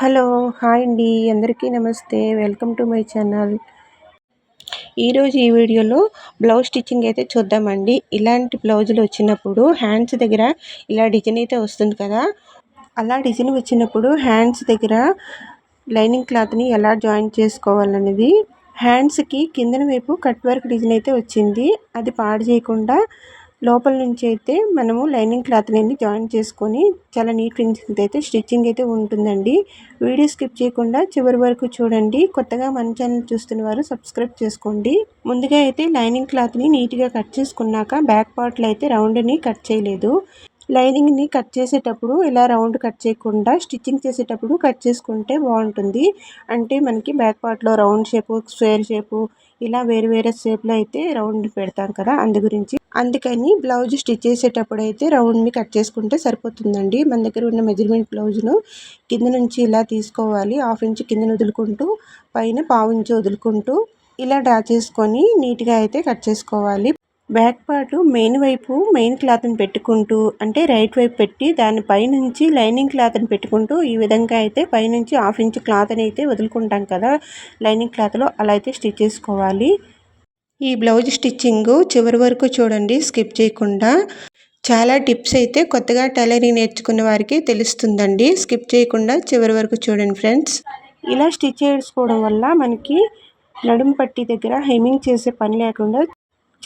Hello hi అండి. అందరికీ నమస్తే. Welcome to my channel. ఈరోజు ఈ వీడియోలో బ్లౌజ్ స్టిచ్చింగ్ అయితే చూద్దామండి. ఇలాంటి బ్లౌజులు వచ్చినప్పుడు హ్యాండ్స్ దగ్గర ఇలా డిజైన్ అయితే వస్తుంది కదా. అలా డిజైన్ వచ్చినప్పుడు హ్యాండ్స్ దగ్గర లైనింగ్ క్లాత్ని ఎలా జాయిన్ చేసుకోవాలనేది హ్యాండ్స్కి కిందన వైపు కట్ వర్క్ డిజైన్ అయితే వచ్చింది. అది పాడు చేయకుండా లోపల నుంచి అయితే మనము లైనింగ్ క్లాత్ అనేది జాయిన్ చేసుకొని చాలా నీట్ ఫినిషింగ్ అయితే స్టిచ్చింగ్ అయితే ఉంటుందండి. వీడియో స్కిప్ చేయకుండా చివరి వరకు చూడండి. కొత్తగా మన ఛానల్ చూస్తున్న వారు సబ్స్క్రైబ్ చేసుకోండి. ముందుగా అయితే లైనింగ్ క్లాత్ని నీట్గా కట్ చేసుకున్నాక బ్యాక్ పార్ట్లో అయితే రౌండ్ని కట్ చేయలేదు. లైనింగ్ని కట్ చేసేటప్పుడు ఇలా రౌండ్ కట్ చేయకుండా స్టిచ్చింగ్ చేసేటప్పుడు కట్ చేసుకుంటే బాగుంటుంది. అంటే మనకి బ్యాక్ పార్ట్లో రౌండ్ షేపు స్క్వేర్ షేపు ఇలా వేరు వేరే షేప్లో అయితే రౌండ్ పెడతాం కదా అందు గురించి. అందుకని బ్లౌజ్ స్టిచ్ చేసేటప్పుడు అయితే రౌండ్ని కట్ చేసుకుంటే సరిపోతుందండి. మన దగ్గర ఉన్న మెజర్మెంట్ బ్లౌజ్ను కింద నుంచి ఇలా తీసుకోవాలి. హాఫ్ ఇంచ్ కింద వదులుకుంటూ పైన పావు ఇంచు వదులుకుంటూ ఇలా డ్రా చేసుకొని నీట్గా అయితే కట్ చేసుకోవాలి. బ్యాక్ పార్ట్ మెయిన్ వైపు మెయిన్ క్లాత్ని పెట్టుకుంటూ అంటే రైట్ వైపు పెట్టి దాని పైనుంచి లైనింగ్ క్లాత్ని పెట్టుకుంటూ ఈ విధంగా అయితే పైనుంచి హాఫ్ ఇంచ్ క్లాత్ని అయితే వదులుకుంటాం కదా. లైనింగ్ క్లాత్లో అలా అయితే స్టిచ్ చేసుకోవాలి. ఈ బ్లౌజ్ స్టిచ్చింగ్ చివరి వరకు చూడండి స్కిప్ చేయకుండా. చాలా టిప్స్ అయితే కొత్తగా టైలరింగ్ నేర్చుకున్న వారికి తెలుస్తుందండి. స్కిప్ చేయకుండా చివరి వరకు చూడండి ఫ్రెండ్స్. ఇలా స్టిచ్ చేసుకోవడం వల్ల మనకి నడుము పట్టి దగ్గర హెమింగ్ చేసే పని లేకుండా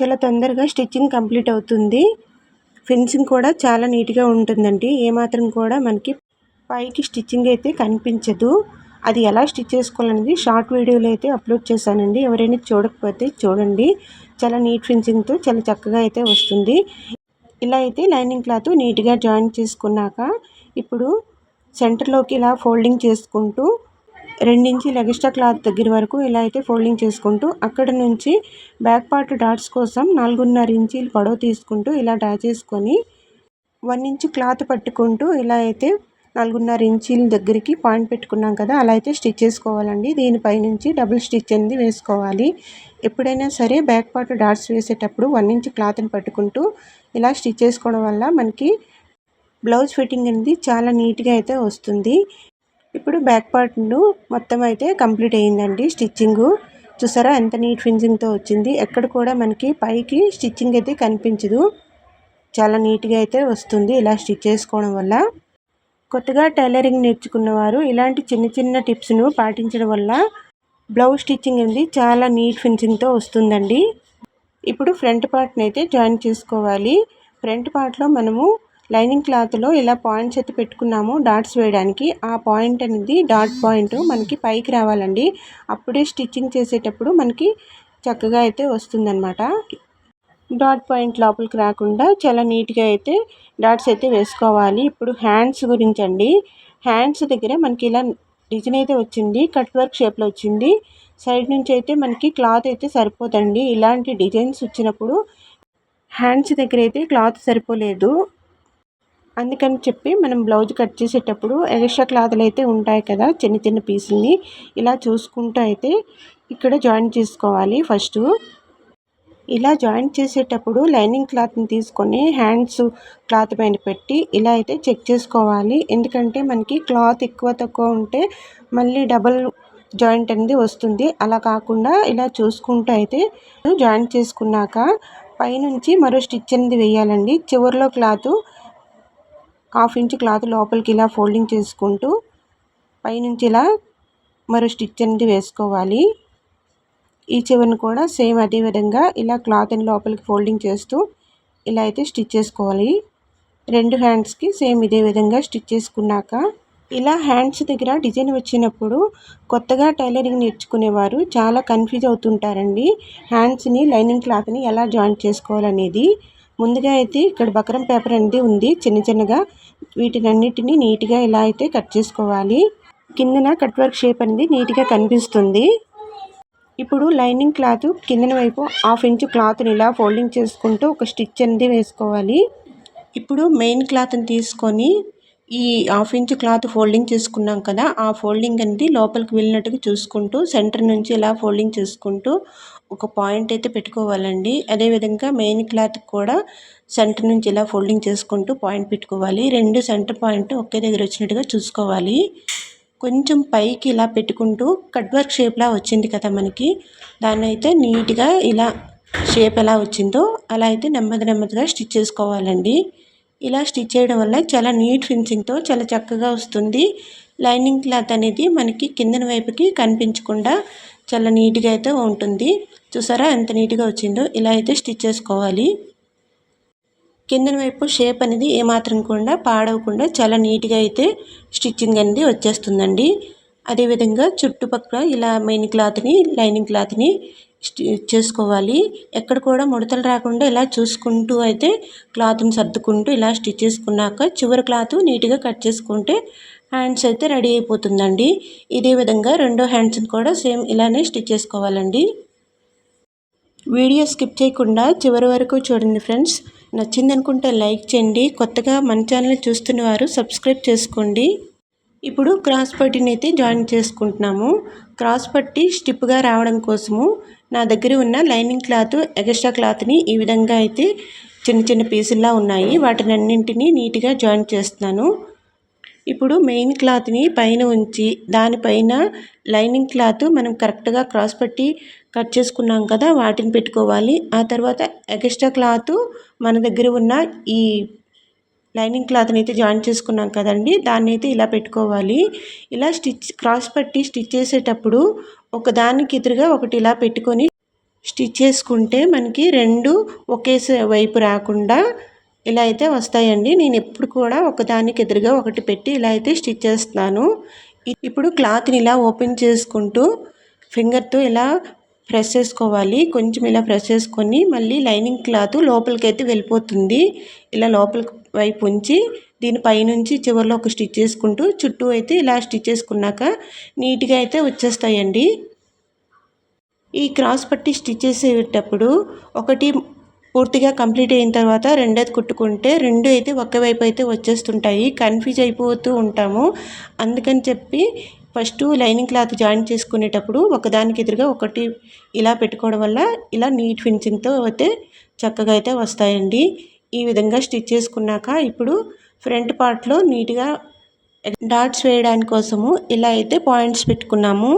చాలా తొందరగా స్టిచ్చింగ్ కంప్లీట్ అవుతుంది. ఫినిషింగ్ కూడా చాలా నీట్గా ఉంటుందండి. ఏమాత్రం కూడా మనకి పైకి స్టిచ్చింగ్ అయితే కనిపించదు. అది ఎలా స్టిచ్ చేసుకోవాలనేది షార్ట్ వీడియోలో అయితే అప్లోడ్ చేశానండి. ఎవరైనా చూడకపోతే చూడండి. చాలా నీట్ ఫినిషింగ్తో చాలా చక్కగా అయితే వస్తుంది. ఇలా అయితే లైనింగ్ క్లాత్ నీట్గా జాయిన్ చేసుకున్నాక ఇప్పుడు సెంటర్లోకి ఇలా ఫోల్డింగ్ చేసుకుంటూ రెండించి ఎక్స్ట్రా క్లాత్ దగ్గర వరకు ఇలా అయితే ఫోల్డింగ్ చేసుకుంటూ అక్కడ నుంచి బ్యాక్ పార్ట్ డాట్స్ కోసం నాలుగున్నర ఇంచీలు పొడవు తీసుకుంటూ ఇలా డ్రా చేసుకొని వన్ ఇంచ్ క్లాత్ పట్టుకుంటూ ఇలా అయితే నాలుగున్నర ఇంచీల దగ్గరికి పాయింట్ పెట్టుకున్నాం కదా అలా అయితే స్టిచ్ చేసుకోవాలండి. దీనిపై నుంచి డబుల్ స్టిచ్ అనేది వేసుకోవాలి. ఎప్పుడైనా సరే బ్యాక్ పార్ట్ డాట్స్ వేసేటప్పుడు వన్ ఇంచ్ క్లాత్ని పట్టుకుంటూ ఇలా స్టిచ్ చేసుకోవడం వల్ల మనకి బ్లౌజ్ ఫిట్టింగ్ అనేది చాలా నీట్గా అయితే వస్తుంది. ఇప్పుడు బ్యాక్ పార్ట్ను మొత్తం అయితే కంప్లీట్ అయ్యిందండి స్టిచ్చింగు. చూసారా ఎంత నీట్ ఫినిషింగ్తో వచ్చింది. ఎక్కడ కూడా మనకి పైకి స్టిచ్చింగ్ అయితే కనిపించదు. చాలా నీట్గా అయితే వస్తుంది ఇలా స్టిచ్ చేసుకోవడం వల్ల. కొత్తగా టైలరింగ్ నేర్చుకున్నవారు ఇలాంటి చిన్న చిన్న టిప్స్ను పాటించడం వల్ల బ్లౌజ్ స్టిచ్చింగ్ అనేది చాలా నీట్ ఫినిషింగ్తో వస్తుందండి. ఇప్పుడు ఫ్రంట్ పార్ట్ని అయితే జాయిన్ చేసుకోవాలి. ఫ్రంట్ పార్ట్లో మనము లైనింగ్ క్లాత్లో ఇలా పాయింట్స్ అయితే పెట్టుకున్నాము డాట్స్ వేయడానికి. ఆ పాయింట్ అనేది డాట్ పాయింట్ మనకి పైకి రావాలండి. అప్పుడే స్టిచ్చింగ్ చేసేటప్పుడు మనకి చక్కగా అయితే వస్తుందన్నమాట. డాట్ పాయింట్ లోపలికి రాకుండా చాలా నీట్గా అయితే డాట్స్ అయితే వేసుకోవాలి. ఇప్పుడు హ్యాండ్స్ గురించి అండి. హ్యాండ్స్ దగ్గర మనకి ఇలా డిజైన్ అయితే వచ్చింది. కట్ వర్క్ షేప్లో వచ్చింది. సైడ్ నుంచి అయితే మనకి క్లాత్ అయితే సరిపోదండి. ఇలాంటి డిజైన్స్ వచ్చినప్పుడు హ్యాండ్స్ దగ్గర అయితే క్లాత్ సరిపోలేదు. అందుకని చెప్పి మనం బ్లౌజ్ కట్ చేసేటప్పుడు ఎక్స్ట్రా క్లాత్లు అయితే ఉంటాయి కదా చిన్న చిన్న పీసుల్ని ఇలా చూసుకుంటూ అయితే ఇక్కడ జాయిన్ చేసుకోవాలి ఫస్ట్. ఇలా జాయిన్ చేసేటప్పుడు లైనింగ్ క్లాత్ని తీసుకొని హ్యాండ్స్ క్లాత్ పైన పెట్టి ఇలా అయితే చెక్ చేసుకోవాలి. ఎందుకంటే మనకి క్లాత్ ఎక్కువ తక్కువ ఉంటే మళ్ళీ డబల్ జాయింట్ అనేది వస్తుంది. అలా కాకుండా ఇలా చూసుకుంటూ అయితే జాయిన్ చేసుకున్నాక పైనుంచి మరో స్టిచ్ అనేది వేయాలండి. చివరిలో క్లాత్ హాఫ్ ఇంచ్ క్లాత్ లోపలికి ఇలా ఫోల్డింగ్ చేసుకుంటూ పైనుంచి ఇలా మరో స్టిచ్ అనేది వేసుకోవాలి. ఈ చివరిని కూడా సేమ్ అదే విధంగా ఇలా క్లాత్ని లోపలికి ఫోల్డింగ్ చేస్తూ ఇలా అయితే స్టిచ్ చేసుకోవాలి. రెండు హ్యాండ్స్కి సేమ్ ఇదే విధంగా స్టిచ్ చేసుకున్నాక ఇలా హ్యాండ్స్ దగ్గర డిజైన్ వచ్చినప్పుడు కొత్తగా టైలరింగ్ నేర్చుకునేవారు చాలా కన్ఫ్యూజ్ అవుతుంటారండి. హ్యాండ్స్ని లైనింగ్ క్లాత్ని ఎలా జాయింట్ చేసుకోవాలనేది. ముందుగా అయితే ఇక్కడ బకరం పేపర్ అనేది ఉంది. చిన్న చిన్నగా వీటినన్నిటిని నీట్గా ఇలా అయితే కట్ చేసుకోవాలి. కిందన కట్ వర్క్ షేప్ అనేది నీట్గా కనిపిస్తుంది. ఇప్పుడు లైనింగ్ క్లాత్ కిందన వైపు హాఫ్ ఇంచు క్లాత్ని ఇలా ఫోల్డింగ్ చేసుకుంటూ ఒక స్టిచ్ అనేది వేసుకోవాలి. ఇప్పుడు మెయిన్ క్లాత్ని తీసుకొని ఈ హాఫ్ ఇంచ్ క్లాత్ ఫోల్డింగ్ చేసుకున్నాం కదా ఆ ఫోల్డింగ్ అనేది లోపలికి వెళ్ళినట్టుగా చూసుకుంటూ సెంటర్ నుంచి ఇలా ఫోల్డింగ్ చేసుకుంటూ ఒక పాయింట్ అయితే పెట్టుకోవాలండి. అదేవిధంగా మెయిన్ క్లాత్ కూడా సెంటర్ నుంచి ఇలా ఫోల్డింగ్ చేసుకుంటూ పాయింట్ పెట్టుకోవాలి. రెండు సెంటర్ పాయింట్ ఒకే దగ్గర వచ్చినట్టుగా చూసుకోవాలి. కొంచెం పైకి ఇలా పెట్టుకుంటూ కట్ వర్క్ షేప్లా వచ్చింది కదా మనకి. దాన్ని అయితే నీట్గా ఇలా షేప్ ఎలా వచ్చిందో అలా అయితే నెమ్మది నెమ్మదిగా స్టిచ్ చేసుకోవాలండి. ఇలా స్టిచ్ చేయడం వల్ల చాలా నీట్ ఫినిషింగ్తో చాలా చక్కగా వస్తుంది. లైనింగ్ క్లాత్ అనేది మనకి కిందన వైపుకి కనిపించకుండా చాలా నీట్గా అయితే ఉంటుంది. చూసారా ఎంత నీట్గా వచ్చిందో? ఇలా అయితే స్టిచ్ చేసుకోవాలి. కిందన వైపు షేప్ అనేది ఏమాత్రం కూడా పాడవకుండా చాలా నీట్గా అయితే స్టిచ్చింగ్ అనేది వచ్చేస్తుందండి. అదేవిధంగా చుట్టుపక్కల ఇలా మెయిన్ క్లాత్ని లైనింగ్ క్లాత్ని స్టిచ్ చేసుకోవాలి. ఎక్కడ కూడా ముడతలు రాకుండా ఇలా చూసుకుంటూ అయితే క్లాత్ని సర్దుకుంటూ ఇలా స్టిచ్ చేసుకున్నాక చివరి క్లాత్ నీట్గా కట్ చేసుకుంటే హ్యాండ్స్ అయితే రెడీ అయిపోతుందండి. ఇదే విధంగా రెండో హ్యాండ్స్ని కూడా సేమ్ ఇలానే స్టిచ్ చేసుకోవాలండి. వీడియో స్కిప్ చేయకుండా చివరి వరకు చూడండి ఫ్రెండ్స్. నచ్చింది అనుకుంటే లైక్ చేయండి. కొత్తగా మన ఛానల్ చూస్తున్న వారు సబ్స్క్రైబ్ చేసుకోండి. ఇప్పుడు క్రాస్ పట్టీని అయితే జాయిన్ చేసుకుంటున్నాము. క్రాస్ పట్టి స్టిప్గా రావడం కోసము నా దగ్గర ఉన్న లైనింగ్ క్లాత్ ఎగస్ట్రా క్లాత్ని ఈ విధంగా అయితే చిన్న చిన్న పీసుల్లా ఉన్నాయి. వాటిని అన్నింటినీ నీట్గా జాయిన్ చేస్తున్నాను. ఇప్పుడు మెయిన్ క్లాత్ని పైన ఉంచి దానిపైన లైనింగ్ క్లాత్ మనం కరెక్ట్గా క్రాస్ పట్టి కట్ చేసుకున్నాం కదా వాటిని పెట్టుకోవాలి. ఆ తర్వాత ఎక్స్ట్రా క్లాత్ మన దగ్గర ఉన్న ఈ లైనింగ్ క్లాత్ని అయితే జాయిన్ చేసుకున్నాం కదండి దాన్ని అయితే ఇలా పెట్టుకోవాలి. ఇలా స్టిచ్ క్రాస్ పట్టి స్టిచ్ చేసేటప్పుడు ఒకదానికి ఎదురుగా ఒకటి ఇలా పెట్టుకొని స్టిచ్ చేసుకుంటే మనకి రెండు ఒకే వైపు రాకుండా ఇలా అయితే వస్తాయండి. నేను ఎప్పుడు కూడా ఒకదానికి ఎదురుగా ఒకటి పెట్టి ఇలా అయితే స్టిచ్ చేస్తున్నాను. ఇప్పుడు క్లాత్ని ఇలా ఓపెన్ చేసుకుంటూ ఫింగర్తో ఇలా ప్రెస్ చేసుకోవాలి. కొంచెం ఇలా ప్రెస్ చేసుకొని మళ్ళీ లైనింగ్ క్లాత్ లోపలికి అయితే వెళ్ళిపోతుంది. ఇలా లోపల వైపు ఉంచి దీని పైనుంచి చివరిలో ఒక స్టిచ్ చేసుకుంటూ చుట్టూ అయితే ఇలా స్టిచ్ చేసుకున్నాక నీట్గా అయితే వచ్చేస్తాయండి. ఈ క్రాస్ పట్టి స్టిచ్ చేసేటప్పుడు ఒకటి పూర్తిగా కంప్లీట్ అయిన తర్వాత రెండోది కుట్టుకుంటే రెండు అయితే ఒక వైపు అయితే వచ్చేస్తుంటాయి. కన్ఫ్యూజ్ అయిపోతూ ఉంటాము. అందుకని చెప్పి ఫస్ట్ లైనింగ్ క్లాత్ జాయిన్ చేసుకునేటప్పుడు ఒకదానికి ఎదురుగా ఒకటి ఇలా పెట్టుకోవడం వల్ల ఇలా నీట్ ఫినిషింగ్తో అయితే చక్కగా అయితే వస్తాయండి. ఈ విధంగా స్టిచ్ చేసుకున్నాక ఇప్పుడు ఫ్రంట్ పార్ట్లో నీట్గా డాట్స్ వేయడానికి కోసము ఇలా అయితే పాయింట్స్ పెట్టుకున్నాము.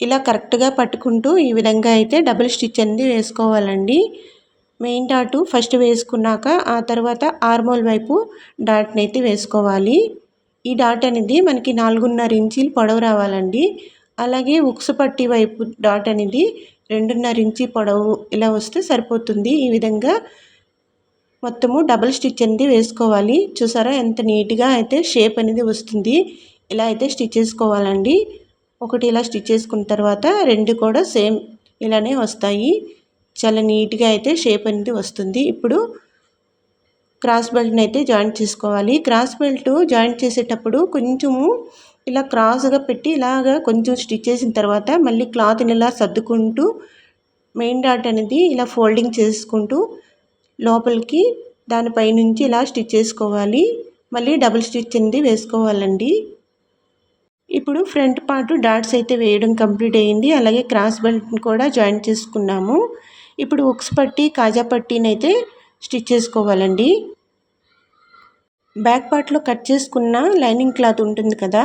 ఇలా కరెక్ట్గా పట్టుకుంటూ ఈ విధంగా అయితే డబుల్ స్టిచ్ అనేది వేసుకోవాలండి. మెయిన్ డాటు ఫస్ట్ వేసుకున్నాక ఆ తర్వాత ఆర్మోల్ వైపు డాట్ని అయితే వేసుకోవాలి. ఈ డాట్ అనేది మనకి నాలుగున్నర ఇంచీలు పొడవు రావాలండి. అలాగే ఉక్సు పట్టి వైపు డాట్ అనేది రెండున్నర ఇంచి పొడవు ఇలా వస్తే సరిపోతుంది. ఈ విధంగా మొత్తము డబుల్ స్టిచ్ అనేది వేసుకోవాలి. చూసారా ఎంత నీట్గా అయితే షేప్ అనేది వస్తుంది. ఇలా అయితే స్టిచ్ చేసుకోవాలండి. ఒకటి ఇలా స్టిచ్ చేసుకున్న తర్వాత రెండు కూడా సేమ్ ఇలానే వస్తాయి. చాలా నీట్గా అయితే షేప్ అనేది వస్తుంది. ఇప్పుడు క్రాస్ బెల్ట్ని అయితే జాయింట్ చేసుకోవాలి. క్రాస్ బెల్ట్ జాయింట్ చేసేటప్పుడు కొంచెము ఇలా క్రాస్గా పెట్టి ఇలాగా కొంచెం స్టిచ్ చేసిన తర్వాత మళ్ళీ క్లాత్ని ఇలా సర్దుకుంటూ మెయిన్ డాట్ అనేది ఇలా ఫోల్డింగ్ చేసుకుంటూ లోపలికి దానిపై నుంచి ఇలా స్టిచ్ చేసుకోవాలి. మళ్ళీ డబుల్ స్టిచ్ అనేది వేసుకోవాలండి. ఇప్పుడు ఫ్రంట్ పార్ట్ డాట్స్ అయితే వేయడం కంప్లీట్ అయ్యింది. అలాగే క్రాస్ బెల్ట్ని కూడా జాయిన్ చేసుకున్నాము. ఇప్పుడు ఉక్స్ పట్టి కాజా పట్టీని అయితే స్టిచ్ చేసుకోవాలండి. బ్యాక్ పార్ట్లో కట్ చేసుకున్న లైనింగ్ క్లాత్ ఉంటుంది కదా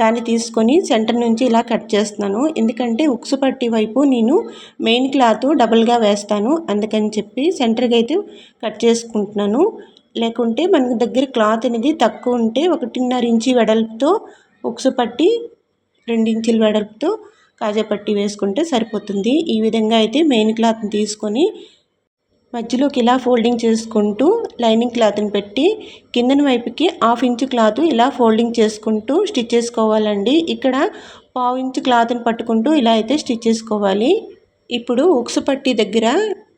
దాన్ని తీసుకొని సెంటర్ నుంచి ఇలా కట్ చేస్తున్నాను. ఎందుకంటే ఉక్స్ పట్టి వైపు నేను మెయిన్ క్లాత్ డబుల్గా వేస్తాను. అందుకని చెప్పి సెంటర్కి అయితే కట్ చేసుకుంటున్నాను. లేకుంటే మన దగ్గర క్లాత్ అనేది తక్కువ ఉంటే ఒకటిన్నర ఇంచి వెడల్పుతో ఉక్సు పట్టి రెండించుల వెడల్పుతో కాజా పట్టి వేసుకుంటే సరిపోతుంది. ఈ విధంగా అయితే మెయిన్ క్లాత్ని తీసుకొని మధ్యలోకి ఇలా ఫోల్డింగ్ చేసుకుంటూ లైనింగ్ క్లాత్ని పెట్టి కిందన వైపుకి హాఫ్ ఇంచు క్లాత్ ఇలా ఫోల్డింగ్ చేసుకుంటూ స్టిచ్ చేసుకోవాలండి. ఇక్కడ పావు ఇంచు క్లాత్ని పట్టుకుంటూ ఇలా అయితే స్టిచ్ చేసుకోవాలి. ఇప్పుడు ఉక్సు పట్టి దగ్గర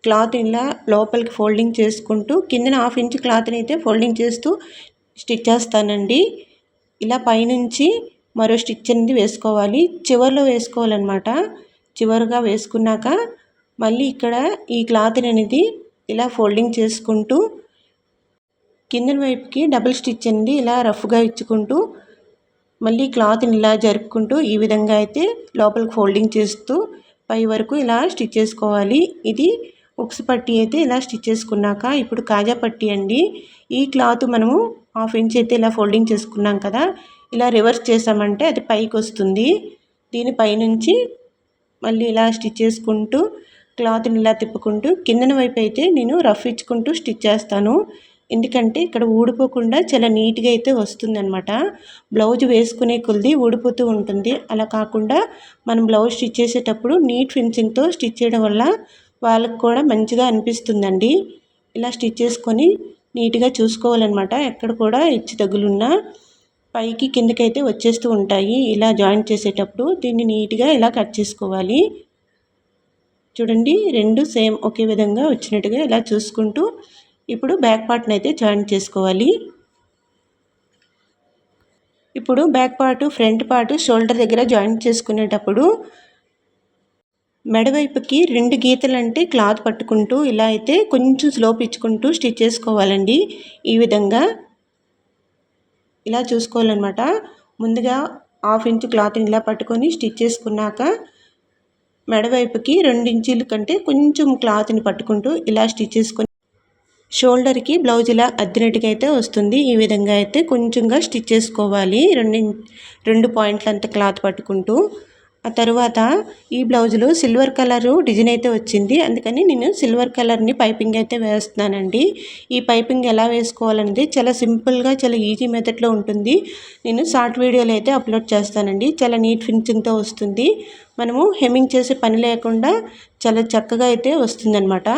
క్లాత్ ఇలా లోపలికి ఫోల్డింగ్ చేసుకుంటూ కిందన హాఫ్ ఇంచు క్లాత్ని అయితే ఫోల్డింగ్ చేస్తూ స్టిచ్ చేస్తానండి. ఇలా పైనుంచి మరో స్టిచ్ అనేది వేసుకోవాలి. చివరిలో వేసుకోవాలన్నమాట. చివరిగా వేసుకున్నాక మళ్ళీ ఇక్కడ ఈ క్లాత్ అనేది ఇలా ఫోల్డింగ్ చేసుకుంటూ కిందన వైపుకి డబుల్ స్టిచ్ అనేది ఇలా రఫ్గా ఇచ్చుకుంటూ మళ్ళీ క్లాత్ని ఇలా జరుపుకుంటూ ఈ విధంగా అయితే లోపలికి ఫోల్డింగ్ చేస్తూ పై వరకు ఇలా స్టిచ్ చేసుకోవాలి. ఇది ఉక్స్ పట్టి అయితే ఇలా స్టిచ్ చేసుకున్నాక ఇప్పుడు కాజా పట్టి అండి. ఈ క్లాత్ మనము హాఫ్ ఇంచ్ అయితే ఇలా ఫోల్డింగ్ చేసుకున్నాం కదా ఇలా రివర్స్ చేసామంటే అది పైకి వస్తుంది. దీనిపైనుంచి మళ్ళీ ఇలా స్టిచ్ చేసుకుంటూ క్లాత్ని ఇలా తిప్పుకుంటూ కిందన వైపు అయితే నేను రఫ్ ఇచ్చుకుంటూ స్టిచ్ చేస్తాను. ఎందుకంటే ఇక్కడ ఊడిపోకుండా చాలా నీట్గా అయితే వస్తుందన్నమాట. బ్లౌజ్ వేసుకునే కొలిది ఊడిపోతూ ఉంటుంది. అలా కాకుండా మనం బ్లౌజ్ స్టిచ్ చేసేటప్పుడు నీట్ ఫినిషింగ్తో స్టిచ్ చేయడం వల్ల వాళ్ళకి కూడా మంచిగా అనిపిస్తుందండి. ఇలా స్టిచ్ చేసుకొని నీట్గా చూసుకోవాలన్నమాట. ఎక్కడ కూడా హెచ్చు తగులున్నా పైకి కిందకైతే వచ్చేస్తూ ఉంటాయి. ఇలా జాయింట్ చేసేటప్పుడు దీన్ని నీట్గా ఇలా కట్ చేసుకోవాలి? చూడండి రెండు సేమ్ ఒకే విధంగా వచ్చినట్టుగా ఇలా చూసుకుంటూ ఇప్పుడు బ్యాక్ పార్ట్ని అయితే జాయింట్ చేసుకోవాలి. ఇప్పుడు back part front part shoulder దగ్గర జాయింట్ చేసుకునేటప్పుడు మెడవైపుకి రెండు గీతలు అంటే క్లాత్ పట్టుకుంటూ ఇలా అయితే కొంచెం స్లోప్ ఇచ్చుకుంటూ స్టిచ్ చేసుకోవాలండి. ఈ విధంగా ఇలా చూసుకోవాలన్నమాట. ముందుగా హాఫ్ ఇంచ్ క్లాత్ని ఇలా పట్టుకొని స్టిచ్ చేసుకున్నాక మెడవైపుకి రెండు ఇంచుల కంటే కొంచెం క్లాత్ని పట్టుకుంటూ ఇలా స్టిచ్ చేసుకొని షోల్డర్కి బ్లౌజ్ ఇలా అద్దినట్టుగా అయితే వస్తుంది. ఈ విధంగా అయితే కొంచెంగా స్టిచ్ చేసుకోవాలి. రెండు రెండు పాయింట్లంత క్లాత్ పట్టుకుంటూ ఆ తర్వాత ఈ బ్లౌజులు సిల్వర్ కలరు డిజైన్ అయితే వచ్చింది. అందుకని నేను సిల్వర్ కలర్ని పైపింగ్ అయితే వేస్తున్నానండి. ఈ పైపింగ్ ఎలా వేసుకోవాలనేది చాలా సింపుల్గా చాలా ఈజీ మెథడ్లో ఉంటుంది. నేను షార్ట్ వీడియోలు అయితే అప్లోడ్ చేస్తానండి. చాలా నీట్ ఫినిషింగ్తో వస్తుంది. మనము హెమ్మింగ్ చేసే పని లేకుండా చాలా చక్కగా అయితే వస్తుందన్నమాట.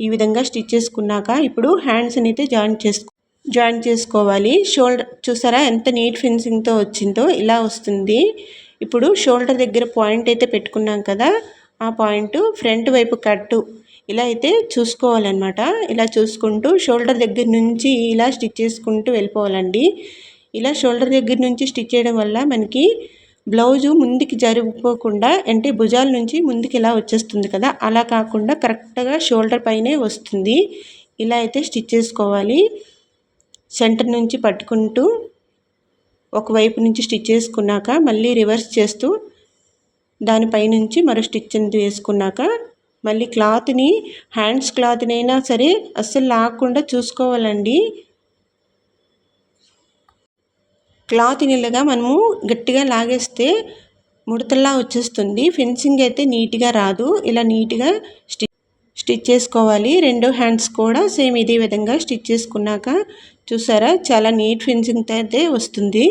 ఈ విధంగా స్టిచ్ చేసుకున్నాక ఇప్పుడు హ్యాండ్స్ని అయితే జాయిన్ చేసుకో జాయిన్ చేసుకోవాలి. షోల్డర్ చూసారా ఎంత నీట్ ఫినిషింగ్తో వచ్చిందో ఇలా వస్తుంది. ఇప్పుడు షోల్డర్ దగ్గర పాయింట్ అయితే పెట్టుకున్నాం కదా ఆ పాయింట్ ఫ్రంట్ వైపు కట్టు. ఇలా అయితే చూసుకోవాలన్నమాట. ఇలా చూసుకుంటూ షోల్డర్ దగ్గర నుంచి ఇలా స్టిచ్ చేసుకుంటూ వెళ్ళిపోవాలండి. ఇలా షోల్డర్ దగ్గర నుంచి స్టిచ్ చేయడం వల్ల మనకి బ్లౌజు ముందుకి జరిగిపోకుండా అంటే భుజాల నుంచి ముందుకు ఇలా వచ్చేస్తుంది కదా అలా కాకుండా కరెక్ట్గా షోల్డర్ పైనే వస్తుంది. ఇలా అయితే స్టిచ్ చేసుకోవాలి. సెంటర్ నుంచి పట్టుకుంటూ ఒకవైపు నుంచి స్టిచ్ చేసుకున్నాక మళ్ళీ రివర్స్ చేస్తూ దానిపై నుంచి మరో స్టిచ్ వేసుకున్నాక మళ్ళీ క్లాత్ని హ్యాండ్స్ క్లాత్నైనా సరే అస్సలు లాగకుండా చూసుకోవాలండి. క్లాత్ నిల్లగా మనము గట్టిగా లాగేస్తే ముడతల్లా వచ్చేస్తుంది. ఫెన్సింగ్ అయితే నీట్గా రాదు. ఇలా నీట్గా స్టిచ్ స్టిచ్ చేసుకోవాలి. రెండు హ్యాండ్స్ కూడా సేమ్ ఇదే విధంగా స్టిచ్ చేసుకున్నాక చూసారా? చాలా నీట్ ఫినిషింగ్ అయితే వస్తుంది.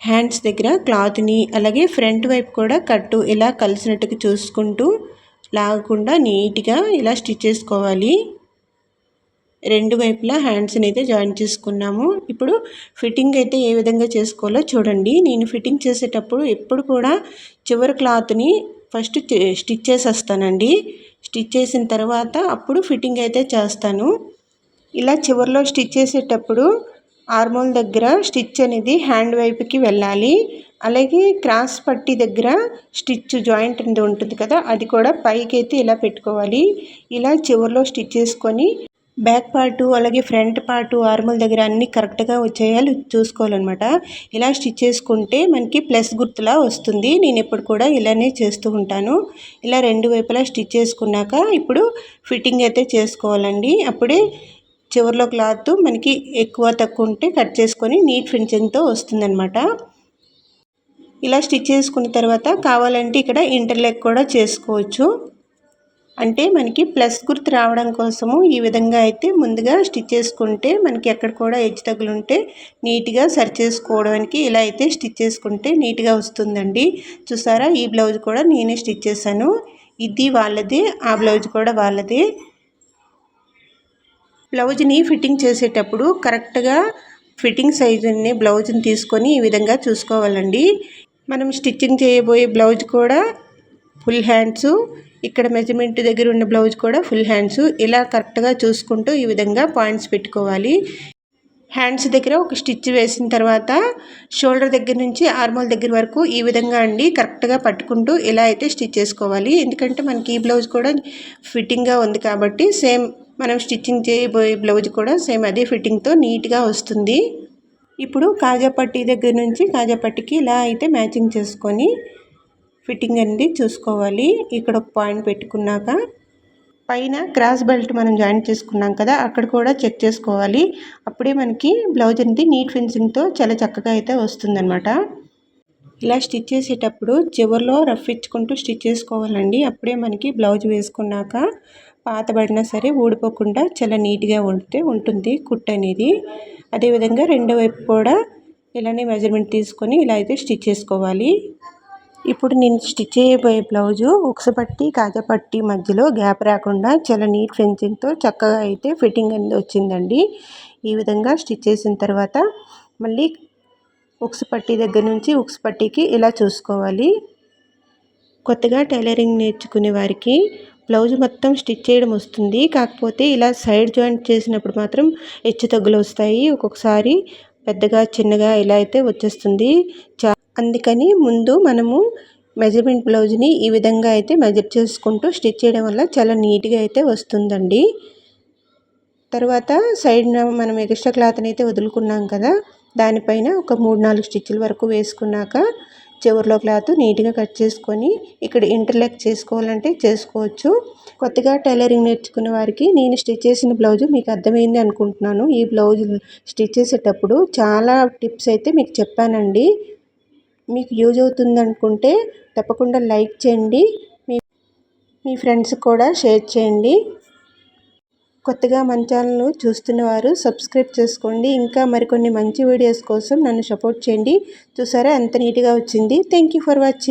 హ్యాండ్స్ దగ్గర క్లాత్ని అలాగే ఫ్రంట్ వైపు కూడా కట్టు ఇలా కలిసినట్టుగా చూసుకుంటూ లాగకుండా నీట్గా ఇలా స్టిచ్ చేసుకోవాలి. రెండు వైపులా హ్యాండ్స్ని అయితే జాయిన్ చేసుకున్నాము. ఇప్పుడు ఫిట్టింగ్ అయితే ఏ విధంగా చేసుకోవాలో చూడండి. నేను ఫిట్టింగ్ చేసేటప్పుడు ఎప్పుడు కూడా చివరి క్లాత్ని ఫస్ట్ స్టిచ్ చేసేస్తానండి. స్టిచ్ చేసిన తర్వాత అప్పుడు ఫిట్టింగ్ అయితే చేస్తాను. ఇలా చివరిలో స్టిచ్ చేసేటప్పుడు ఆర్మోల్ దగ్గర స్టిచ్ అనేది హ్యాండ్ వైపుకి వెళ్ళాలి. అలాగే క్రాస్ పట్టి దగ్గర స్టిచ్ జాయింట్ అనేది ఉంటుంది కదా అది కూడా పైకి అయితే ఇలా పెట్టుకోవాలి. ఇలా చివరిలో స్టిచ్ చేసుకొని బ్యాక్ పార్టు అలాగే ఫ్రంట్ పార్టు ఆర్మల్ దగ్గర అన్నీ కరెక్ట్గా వచ్చేయాలి చూసుకోవాలన్నమాట. ఇలా స్టిచ్ చేసుకుంటే మనకి ప్లస్ గుర్తులా వస్తుంది. నేను ఎప్పుడు కూడా ఇలానే చేస్తూ ఉంటాను. ఇలా రెండు వైపులా స్టిచ్ చేసుకున్నాక ఇప్పుడు ఫిట్టింగ్ అయితే చేసుకోవాలండి. అప్పుడే చివరిలో క్లాత్ మనకి ఎక్కువ తక్కువ ఉంటే కట్ చేసుకొని నీట్ ఫినిషింగ్తో వస్తుందన్నమాట. ఇలా స్టిచ్ చేసుకున్న తర్వాత కావాలంటే ఇక్కడ ఇంటర్లెక్ కూడా చేసుకోవచ్చు. అంటే మనకి ప్లస్ గుర్తు రావడం కోసము ఈ విధంగా అయితే ముందుగా స్టిచ్ చేసుకుంటే మనకి ఎక్కడ కూడా ఎడ్జ్ తగులుంటే నీట్గా సరి చేసుకోవడానికి ఇలా అయితే స్టిచ్ చేసుకుంటే నీట్గా వస్తుందండి. చూసారా? ఈ బ్లౌజ్ కూడా నేనే స్టిచ్ చేశాను. ఇది వాళ్ళది ఆ బ్లౌజ్ కూడా వాళ్ళది. బ్లౌజ్ని ఫిట్టింగ్ చేసేటప్పుడు కరెక్ట్గా ఫిట్టింగ్ సైజుని బ్లౌజ్ని తీసుకొని ఈ విధంగా చూసుకోవాలండి. మనం స్టిచ్చింగ్ చేయబోయే బ్లౌజ్ కూడా ఫుల్ హ్యాండ్స్ ఇక్కడ మెజర్మెంట్ దగ్గర ఉన్న బ్లౌజ్ కూడా ఫుల్ హ్యాండ్స్. ఇలా కరెక్ట్గా చూసుకుంటూ ఈ విధంగా పాయింట్స్ పెట్టుకోవాలి. హ్యాండ్స్ దగ్గర ఒక స్టిచ్ వేసిన తర్వాత షోల్డర్ దగ్గర నుంచి ఆర్మోల్ దగ్గర వరకు ఈ విధంగా అండి కరెక్ట్గా పట్టుకుంటూ ఇలా అయితే స్టిచ్ చేసుకోవాలి. ఎందుకంటే మనకి ఈ బ్లౌజ్ కూడా ఫిట్టింగ్గా ఉంది కాబట్టి సేమ్ మనం స్టిచ్చింగ్ చేయబోయే బ్లౌజ్ కూడా సేమ్ అదే ఫిట్టింగ్తో నీట్గా వస్తుంది. ఇప్పుడు కాజాపట్టి దగ్గర నుంచి కాజాపట్టికి ఇలా అయితే మ్యాచింగ్ చేసుకొని ఫిట్టింగ్ అనేది చూసుకోవాలి. ఇక్కడ ఒక పాయింట్ పెట్టుకున్నాక పైన క్రాస్ బెల్ట్ మనం జాయింట్ చేసుకున్నాం కదా అక్కడ కూడా చెక్ చేసుకోవాలి. అప్పుడే మనకి బ్లౌజ్ అనేది నీట్ ఫెన్సింగ్తో చాలా చక్కగా అయితే వస్తుందన్నమాట. ఇలా స్టిచ్ చేసేటప్పుడు చివరిలో రఫ్ ఇచ్చుకుంటూ స్టిచ్ చేసుకోవాలండి. అప్పుడే మనకి బ్లౌజ్ వేసుకున్నాక పాతబడినా సరే ఊడిపోకుండా చాలా నీట్గా ఉంటే ఉంటుంది కుట్ అనేది. అదేవిధంగా రెండో వైపు కూడా ఇలానే మెజర్మెంట్ తీసుకొని ఇలా అయితే స్టిచ్ చేసుకోవాలి. ఇప్పుడు నేను స్టిచ్ చేయబోయే బ్లౌజు ఉక్సపట్టి కాజపట్టి మధ్యలో గ్యాప్ రాకుండా చాలా నీట్ ఫెన్సింగ్తో చక్కగా అయితే ఫిట్టింగ్ అనేది వచ్చిందండి. ఈ విధంగా స్టిచ్ చేసిన తర్వాత మళ్ళీ ఉక్స్ పట్టి దగ్గర నుంచి ఉక్స్ పట్టీకి ఇలా చూసుకోవాలి. కొత్తగా టైలరింగ్ నేర్చుకునే వారికి బ్లౌజ్ మొత్తం స్టిచ్ చేయడం వస్తుంది. కాకపోతే ఇలా సైడ్ జాయింట్ చేసినప్పుడు మాత్రం హెచ్చు తగ్గులు వస్తాయి. ఒక్కొక్కసారి పెద్దగా చిన్నగా ఇలా అయితే వచ్చేస్తుంది. చా అందుకని ముందు మనము మెజర్మెంట్ బ్లౌజ్ని ఈ విధంగా అయితే మెజర్ చేసుకుంటూ స్టిచ్ చేయడం వల్ల చాలా నీట్గా అయితే వస్తుందండి. తర్వాత సైడ్న మనం ఎక్స్ట్రా క్లాత్ని అయితే వదులుకున్నాం కదా దానిపైన ఒక మూడు నాలుగు స్టిచ్ల వరకు వేసుకున్నాక చివరిలో క్లాత్ నీట్గా కట్ చేసుకొని ఇక్కడ ఇంటర్లాక్ చేసుకోవాలంటే చేసుకోవచ్చు. కొత్తగా టైలరింగ్ నేర్చుకునే వారికి నేను స్టిచ్ చేసిన బ్లౌజ్ మీకు అర్థమైంది అనుకుంటున్నాను. ఈ బ్లౌజ్ స్టిచ్ చేసేటప్పుడు చాలా టిప్స్ అయితే మీకు చెప్పానండి. మీకు యూజ్ అవుతుంది అనుకుంటే తప్పకుండా లైక్ చేయండి. మీ మీ ఫ్రెండ్స్ కూడా షేర్ చేయండి. కొత్తగా మన చూస్తున్న చూస్తున్నవారు సబ్స్క్రైబ్ చేసుకోండి. ఇంకా మరికొన్ని మంచి వీడియోస్ కోసం నన్ను సపోర్ట్ చేయండి. చూసారా? ఎంత నీట్గా వచ్చింది. Thank you for watching.